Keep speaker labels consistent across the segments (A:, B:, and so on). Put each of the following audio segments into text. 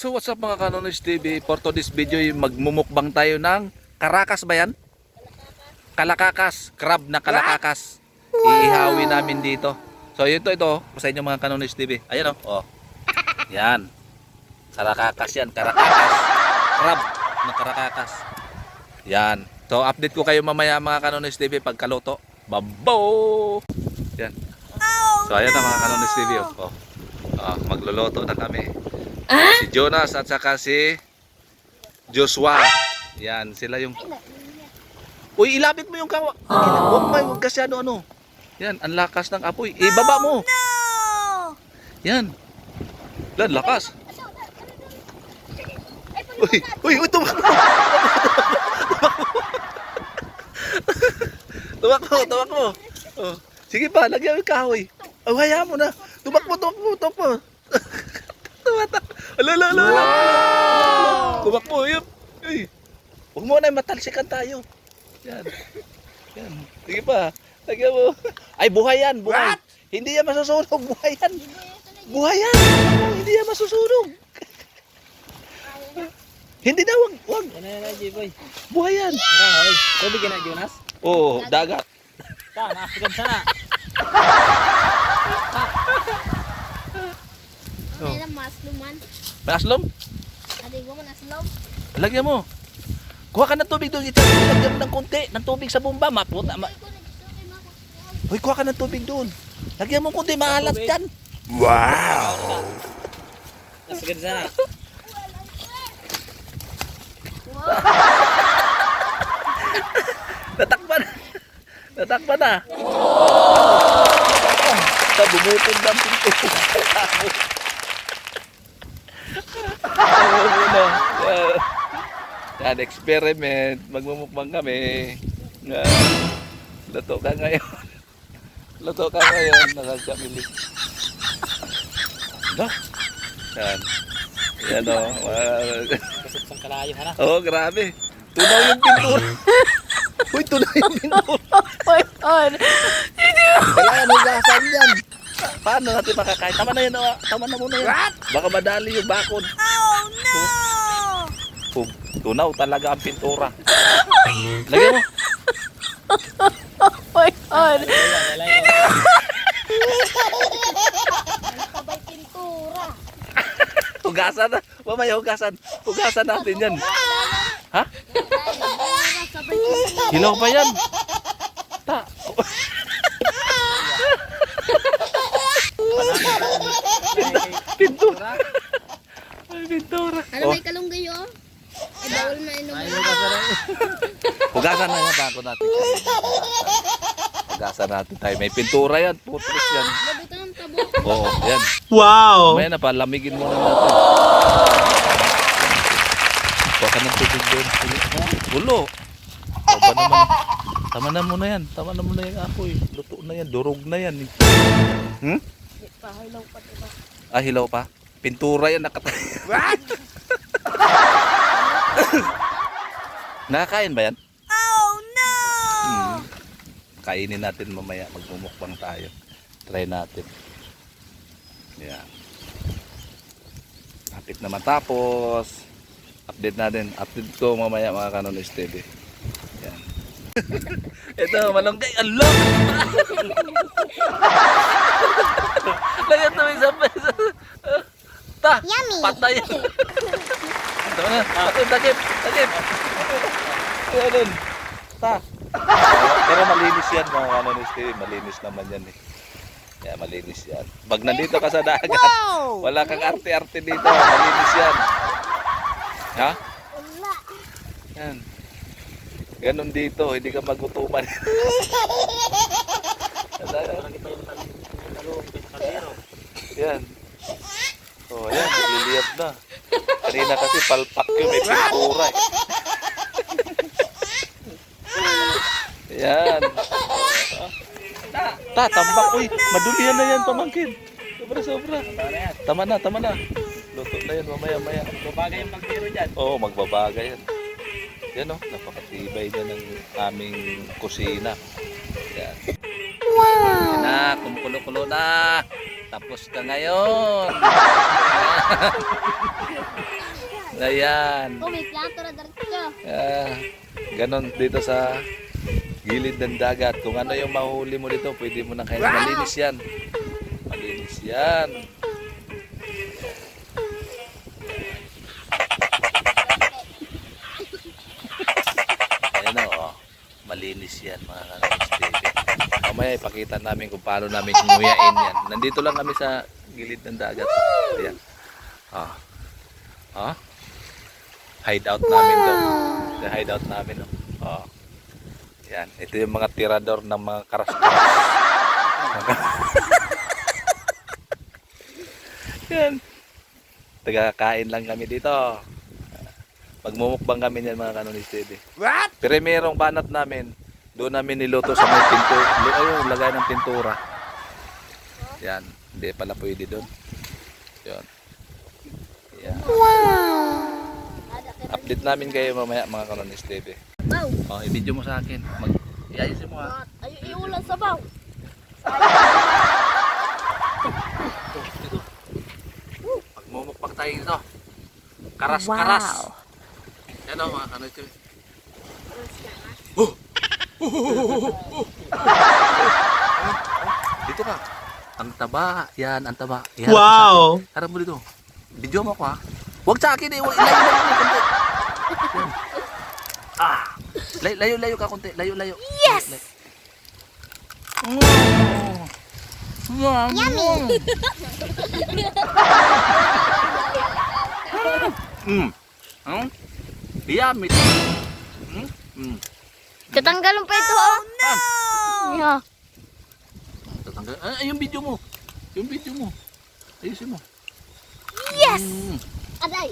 A: So what's up mga Kanonis TV? For today's video, magmumukbang tayo ng karakas ba yan? Kalakakas. Crab na kalakakas. Iihawin namin dito. So ito ito, sa inyo mga Kanonis TV. Ayan o. Oh. Yan. Kalakakas yan. Karakakas. Crab na karakakas. Yan. So update ko kayo mamaya mga Kanonis TV pagkaluto. Babo! Yan. So ayan na mga Kanonis TV. Oh. Oh. Ah, magluluto na kami. Si Jonas at saka si Joshua. Yan, sila yung... Uy, ilapit mo yung kawa. Huwag mo, huwag kasyado ano. Yan, ang lakas ng apoy. Ibaba mo. Yan. Lan, lakas. Uy, uy, uy, tumakbo. Tumakbo, tumakbo. Oh. Sige pa, lagyan mo yung kahoy. Oh, hayaan mo na. Tumakbo, tumakbo, tumakbo. Ala, ala, ala. ala. Tumakbo, yun. Uy. Huwag mo na, matalsikan tayo. Yan. Yan. Sige pa. Lagyan mo. Ay, buhay yan, buhay. Hindi yan masusunog, buhay yan. Buhay yan. Hindi yan masusunog. Hindi na, wag, wag.
B: Yan na na, J-Boy.
A: Buhay yan.
B: Tara, hoy. Tubig na, Jonas.
A: Oo, dagat.
B: Ta, nakasigab sana.
A: Oh.
C: Lang masluman?
A: Maslom,
C: Aday ko maslom.
A: lagyan mo. Kuha ka ng tubig doon. Ito, lagyan mo ng konti. Ng tubig sa bomba. Maputa. Ma. Hoy, kuha ka ng tubig doon. Lagyan mo konti. Maalat
B: Tubig.
A: yan.
B: Nakasigab sana.
A: Natakpan. Natakpan na. Sa bumutod ng pinto. Ano na. Yan. Yan, experiment. Magmumukbang kami. Yan. Luto ka ngayon. Luto ka ngayon. Nakagkamili. Ano? Yan. Yan o.
B: Kasip sang kalayo, ha.
A: Oo, oh, grabe. Tunaw yung pintura. Uy, tunaw yung pintura.
C: my god.
A: Kailangan hugasan yan. Paano natin makakain? Tama na yan. oh. Tama na muna yan. Baka madali yung bakod.
C: Oh!
A: Pum, tunaw talaga ang pintura. Lagyan mo.
C: my god. Sabay pintura.
A: Hugasan na. Mamaya hugasan. Hugasan natin yan. Ha? Hilaw pa yan. Ta. Pintura. Ay, pintura.
C: Ano
A: Oh,
C: may kalunggay oh? Ay bawal mainom.
B: Ayaw ka sa rin.
A: Hugasan na yan bago natin. Hugasan natin tayo. May pintura yan. Putris yan. Oo, yan.
D: Wow!
A: Mamaya na, palamigin muna natin. Kuha ka ng tubig doon. Gulo. Tama naman. Tama na muna yan. Tama na muna yung apoy. Luto na yan. Durog na yan. Hmm?
C: Pahilaw pa diba?
A: Ah, hilaw pa? Pintura yan. Nakatay. Nakakain ba yan?
C: Oh no!
A: Hmm. Kainin natin mamaya. Magmumukbang tayo. Try natin. Yan. Hapit na matapos. Update natin. Update ko mamaya mga kanonis TV. Yan. Ito, malunggay. Allah! Lagyan to isang peso. Ta!
C: Yummy.
A: Patay. Ito na. Takip, takip, takip. Ganun. Ta. Pero malinis yan mga kanonis TV. Malinis naman yan eh. Yan, malinis yan. Pag nandito ka sa dagat, wala kang arte-arte dito. Malinis yan. Ha?
C: Wala.
A: Yan. Ganon dito, hindi ka magutuman. yan. Oh, yan, nagliliyab na. Kanina kasi palpak yun, may pintura eh. Yan. Oh. Ta, tambak. Uy, madulihan na yan, pamangkin. Sobra, sobra.
B: Tama na.
A: Tama na. Luto na yan, mamaya, maya.
B: Babagay yung pagtiro dyan.
A: Oo, magbabaga yan. Yan o, napakatibay na ng aming kusina. Yan. Wow! Yan na, kumukulo-kulo na. Tapos ka ngayon. Ayan.
C: Oh, may plato na diretso.
A: Ah, ganon dito sa gilid ng dagat. Kung ano yung mahuli mo dito, pwede mo na kain. Malinis yan. Malinis yan. Ayan o, oh. malinis yan mga kanamis TV. Mamaya ipakita namin kung paano namin nguyain yan. Nandito lang kami sa gilid ng dagat. Ayan. Ah. Ah. Hideout namin doon. The hideout namin. Oh. Oh. Yan. Ito yung mga tirador ng mga karas-karas. Yan. Tagakain lang kami dito. Magmumukbang kami niyan mga kanonis TV.
D: What?
A: Pero merong banat namin. Doon namin niluto sa may pintura. Ayun, lagay ng pintura. Yan. Hindi pala pwede doon. Yan. Yan. Update namin kayo mamaya mga kanonis TV.
C: Baw.
A: Oh, i-video mo sa akin. Mag iayusin mo ha.
C: Ay, iulan sa baw.
A: Magmumukbang tayo dito. Karas-karas. Yan o mga kanonis TV. Dito ka. Ang taba. Yan, ang taba. Yan,
D: Wow!
A: Harap mo dito. Video mo ako ha. Huwag sa akin eh. Huwag- layo mo. Yan. Ah. Layo, layo, layo ka konti. Layo, layo. Yes! Oh. Yummy! Mm. Hmm? Yummy. Mm. Mm.
C: Tatanggalin pa ito, oh. No! Yeah.
A: Tatanggal. Ay, yung video mo. Yung video mo. Ayusin mo.
C: Yes!
A: Mm.
C: Aday.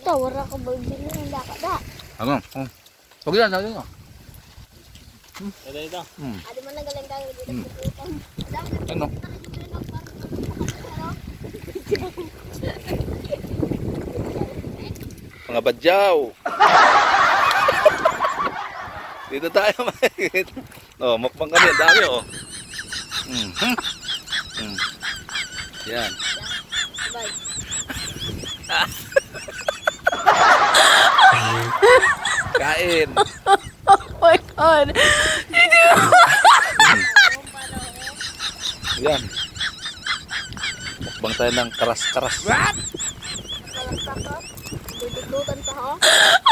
C: Ito, wala ka ba bilhin ng laka da?
A: Ano? Oh. Huwag yan, huwag yan.
B: Ito, ito.
A: Mm.
C: Adi man nagalang tayo dito
A: Hmm.
C: putang.
A: Ano? Mga badyaw. Dito tayo makikita. Oh, mukbang kami. Dami oh. Mm. Hmm. Mm. Yan.
C: Bye.
A: Kain.
C: my God.
A: Yan. Mukbang tayo ng karas-karas.
C: Kalagta ka. Dudugdugan ka, ho.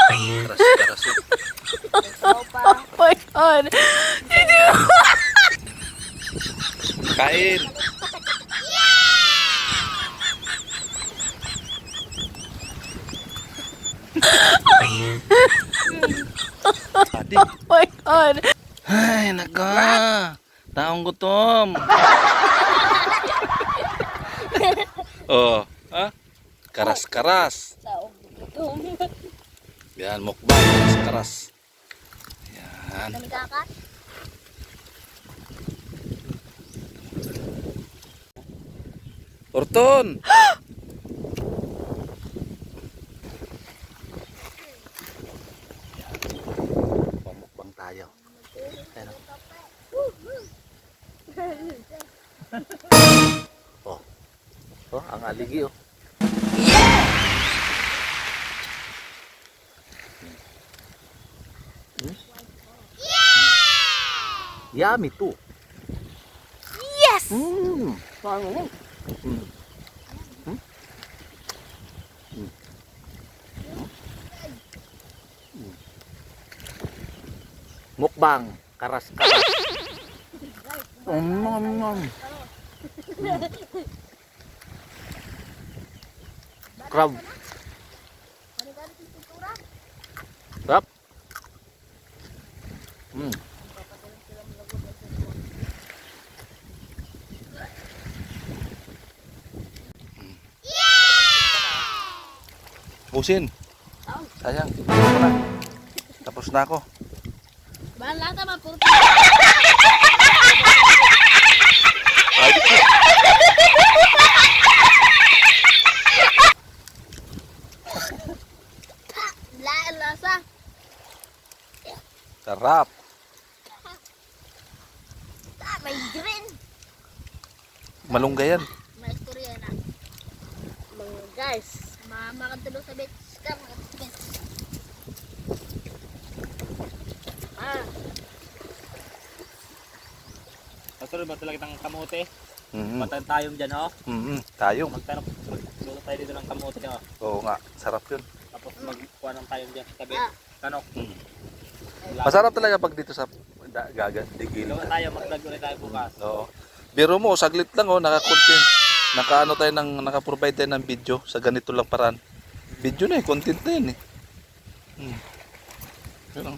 A: Karas-karas
C: pa.
E: my god.
A: Kain. Adi.
E: my god.
A: Ay, naka. Taong gutom. oh, ha? Karas-karas.
C: Taong gutom.
A: Yan, mukbang. Karas-karas. Yan. Orton! Yummy too.
C: Yes!
A: Mm. Mm. Hmm? Mukbang, karas-karas. Mm, mm, mm. Crab. Crab. Mm. Busin. Sayang, tignan na. Tapos na ako.
C: Bahala ka ba? Puro lasa.
A: sarap.
C: Ah, may green.
A: Malunggay yan.
C: May istorya na. Mga guys, Ma makatulog sa beach sa beach. Ah,
B: Kasunod mo talaga ng kamote.
A: Mhm.
B: Patan tayong dyan, oh.
A: Mhm. Tayo.
B: Magtanong, magluto tayo dito ng kamote, oh.
A: Oo nga, sarap yun.
B: Tapos magkuha ng tayong dyan sa tabi.
C: Ah.
B: Tanok.
A: Mm. Masarap talaga pag dito sa da- gaga, digil.
B: Gawa tayo, mag-vlog ulit tayo bukas.
A: Oo. Biro mo, saglit lang oh, naka-content. Naka-ano tayo ng, naka-provide tayo ng video sa ganito lang paraan. Video na eh, content na yun eh. Hmm. Yun lang.